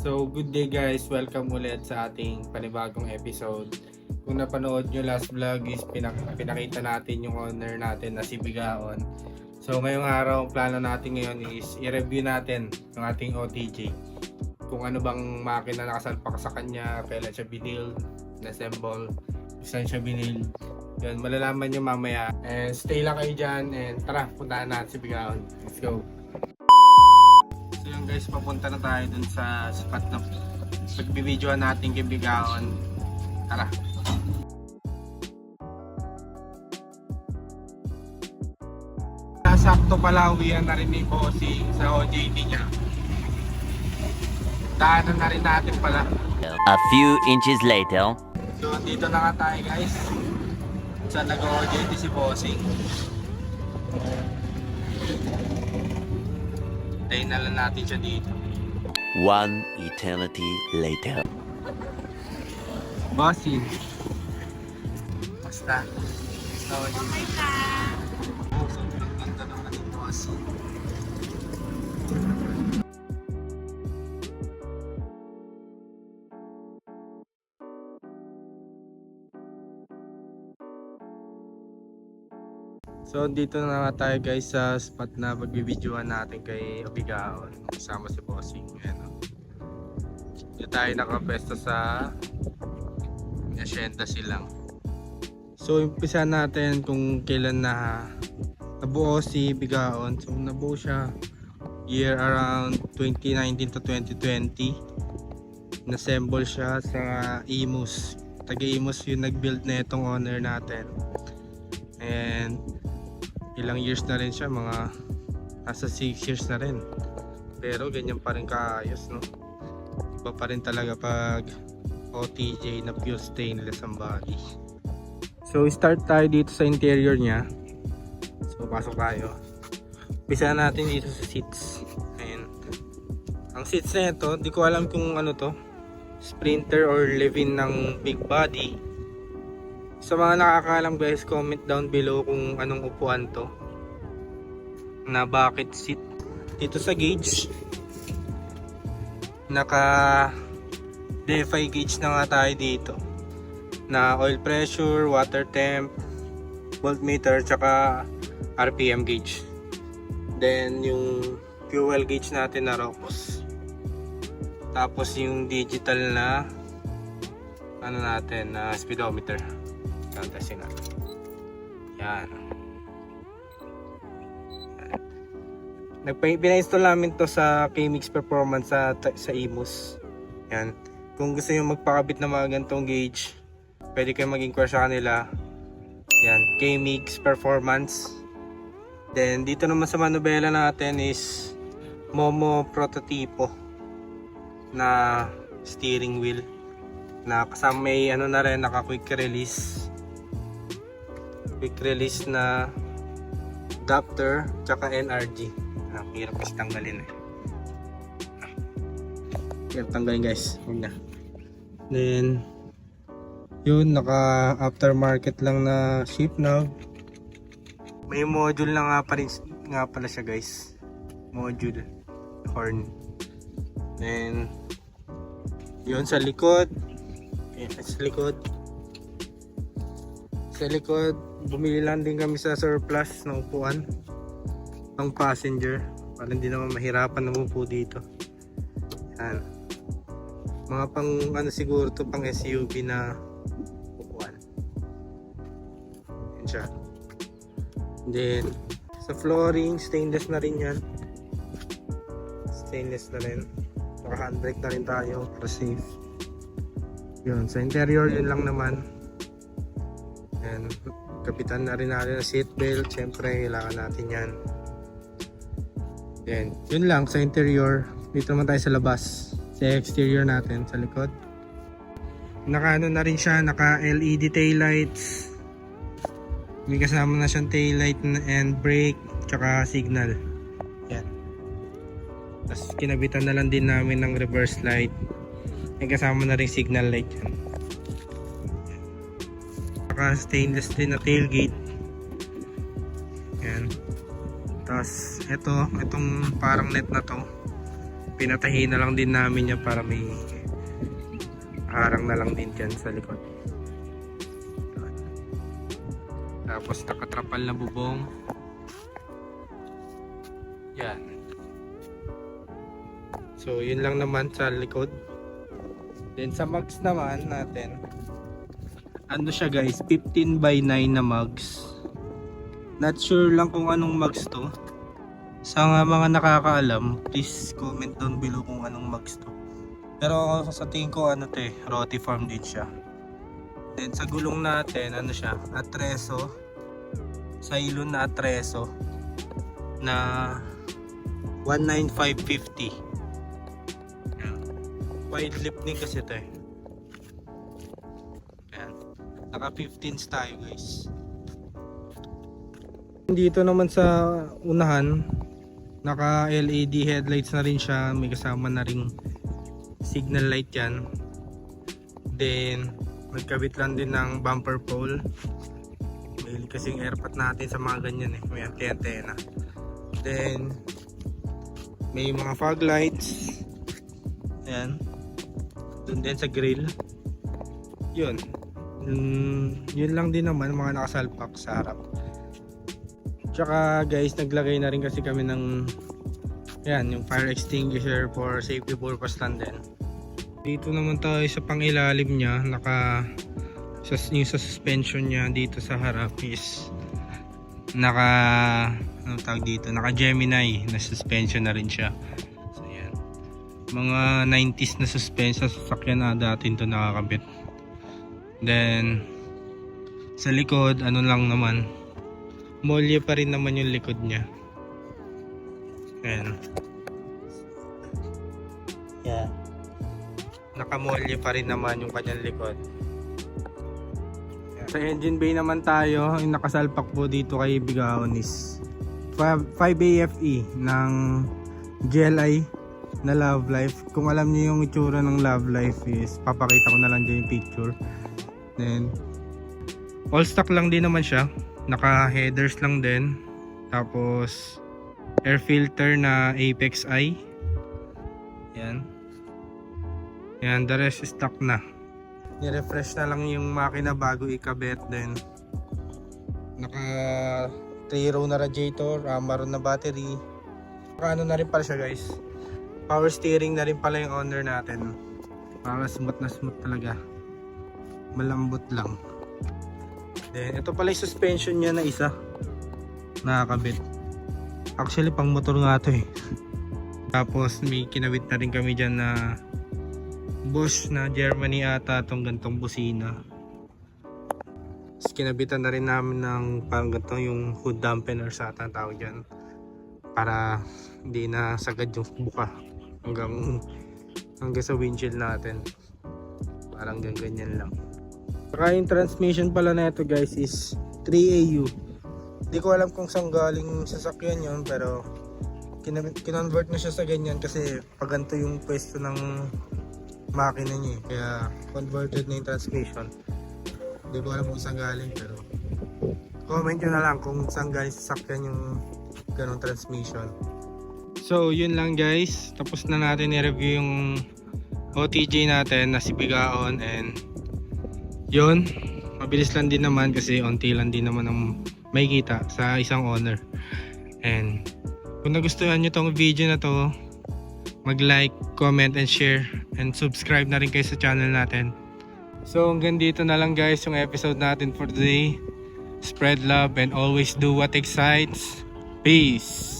So, good day guys. Welcome ulit sa ating panibagong episode. Kung napanood nyo last vlog is pinak pinakita natin yung owner natin na si Bigaon. So, ngayong araw, ang plano natin ngayon is i-review natin ang ating OTJ. Kung ano bang makina nakasalpak sa kanya, kailan siya binil, assemble, saan siya binil. Yun, malalaman nyo mamaya. And stay lang kayo dyan and tara, puntahan natin si Bigaon. Let's go! So yun guys, papunta na tayo dun sa spot na pagbibidyoan natin kay Bigaon. Tara. Sakto pala uwian na rin ni Bossing sa OJT niya. Daanan na rin natin pala. A few inches later. So dito na nga tayo guys. Sa nag-OJT si Bossing. Tayo na lang natin siya dito. One eternity later. Bossing. Basta. So, okay ka. Oh, sobrang ganda naman ni Bossing. So dito na nga tayo guys sa spot na pagbibidyoan natin kay Abigaon kasama si Bossing. Ayan, oh. Dito tayo nakapesto sa Hacienda silang. So umpisa natin kung kailan na nabuo si Bigaon. So nabuo siya year around 2019 to 2020. Nassemble siya sa Imus. Taga Imus yung nag-build na itong owner natin. And ilang years na rin siya, mga nasa 6 years na rin. Pero ganyan pa rin kaayos, no? Iba pa rin talaga pag OTJ na pure stainless ang body. So start tayo dito sa interior niya. So pasok tayo. Umpisa natin dito sa seats. Ayan. Ang seats na ito, di ko alam kung ano to. Sprinter or live-in ng big body. Sa mga nakakaalam guys, comment down below kung anong upuan to. Na bakit seat. Dito sa gauge, naka DFI gauge na nga tayo dito. Na oil pressure, water temp, voltmeter, tsaka RPM gauge. Then yung fuel gauge natin na Rocos. Tapos yung digital na ano natin na speedometer. Tantasin natin. Yan. Nagpa- Pina-install namin to sa K-Mix Performance sa, sa Imus. Yan. Kung gusto nyo magpakabit ng mga ganitong gauge, pwede kayo mag-inquire sa kanila. Yan. K-Mix Performance. Then, dito naman sa manubela natin is Momo Prototipo na steering wheel na kasama may ano na rin naka quick release quick release na adapter tsaka NRG ah, hirap kasi tanggalin eh. Hirap tanggalin guys. Huwag na. Then yun naka aftermarket lang na ship knob may module na nga pa rin nga pala siya guys. Module. Horn. Then yun sa likod. Ayan, sa likod. Sa likod bumili lang din kami sa surplus ng upuan pang passenger. Para hindi naman mahirapan umupo dito. Yan. Mga pang ano siguro to pang SUV na upuan. Yan siya. Then sa flooring stainless na rin yan. Stainless na rin. Naka handbrake na rin tayo para safe. Yun sa interior yun lang naman. And kapitan na rin natin ang seatbelt syempre kailangan natin yan then yun lang sa interior dito naman tayo sa labas. Sa exterior natin sa likod. Naka ano na rin siya naka LED tail lights. May kasama na siyang tail light and brake tsaka signal. Yan. Tapos kinabitan na lang din namin ng reverse light. May kasama na rin signal light yan. Saka stainless din na tailgate. Ito, itong parang net na to. pinatahi na lang din namin yan para may harang na lang din dyan sa likod. Tapos nakatrapal na bubong. Yan. So, yun lang naman sa likod. Then sa mugs naman natin, ano siya guys, 15 by 9 na mugs. Not sure lang kung anong mugs to. Sa nga mga nakakaalam, please comment down below kung anong mugs to. Pero sa tingin ko ano to eh, roti farm din siya. Then sa gulong natin, ano siya, atreso. Sailon na atreso na 19550. Yan. Wide lip din kasi ito eh. Yan. Naka 15s tayo guys. Dito naman sa unahan, naka LED headlights na rin siya. May kasama na ring signal light yan. Then, magkabit lang din ng bumper pole. May kasing airpot natin sa mga ganyan eh. May antena. Then, may mga fog lights. Ayan. Doon din sa grill. Yun. Mm, yun lang din naman mga nakasalpak sa harap. Tsaka guys, naglagay na rin kasi kami ng yan, yung fire extinguisher for safety purpose lang din. Dito naman tayo sa pangilalim niya, naka sa, yung sa suspension niya dito sa harap is naka ano tawag dito, naka Gemini na suspension na rin siya. So yan. Mga 90s na suspension sa sasakyan na dati ito nakakabit. Then sa likod, ano lang naman, molye pa rin naman yung likod niya. Ayan. Yeah. Nakamolye pa rin naman yung kanyang likod. Sa engine bay naman tayo, yung nakasalpak po dito kay Bigaon is 5 AFE E ng GLI na Love Life. Kung alam niyo yung itsura ng Love Life is papakita ko na lang dyan yung picture. Then all stock lang din naman siya. Naka headers lang din. Tapos air filter na Apex I. Yan. Yan, the rest stock na. Ni-refresh na lang yung makina bago ikabit din. Naka 3 row na radiator, Amaron na battery. Naka ano na rin pala siya guys. Power steering na rin pala yung owner natin. Para smooth na smooth talaga. Malambot lang. Then ito pala yung suspension niya na isa. Nakakabit. Actually pang motor nga to eh. Tapos may kinabit na rin kami dyan na Bosch na Germany ata itong gantong busina. Tapos kinabitan na rin namin ng parang ganito yung hood dampener sa ata ang tawag dyan. Para hindi na sagad yung buka hanggang hanggang sa windshield natin. Parang ganyan lang. Saka yung transmission pala na ito guys is 3AU. Hindi ko alam kung saan galing sasakyan yon pero kin- kinonvert na siya sa ganyan kasi pag ganito yung pwesto ng makina niya eh. Kaya converted na yung transmission. Hindi ko alam kung saan galing pero comment na lang kung saan galing sasakyan yung ganong transmission. So yun lang guys. Tapos na natin i-review yung OTJ natin na si Bigaon and yun. Mabilis lang din naman kasi onti lang din naman ang may kita sa isang owner. And kung nagustuhan nyo tong video na to, mag-like, comment, and share. And subscribe na rin kayo sa channel natin. So hanggang dito na lang guys yung episode natin for today. Spread love and always do what excites. Peace!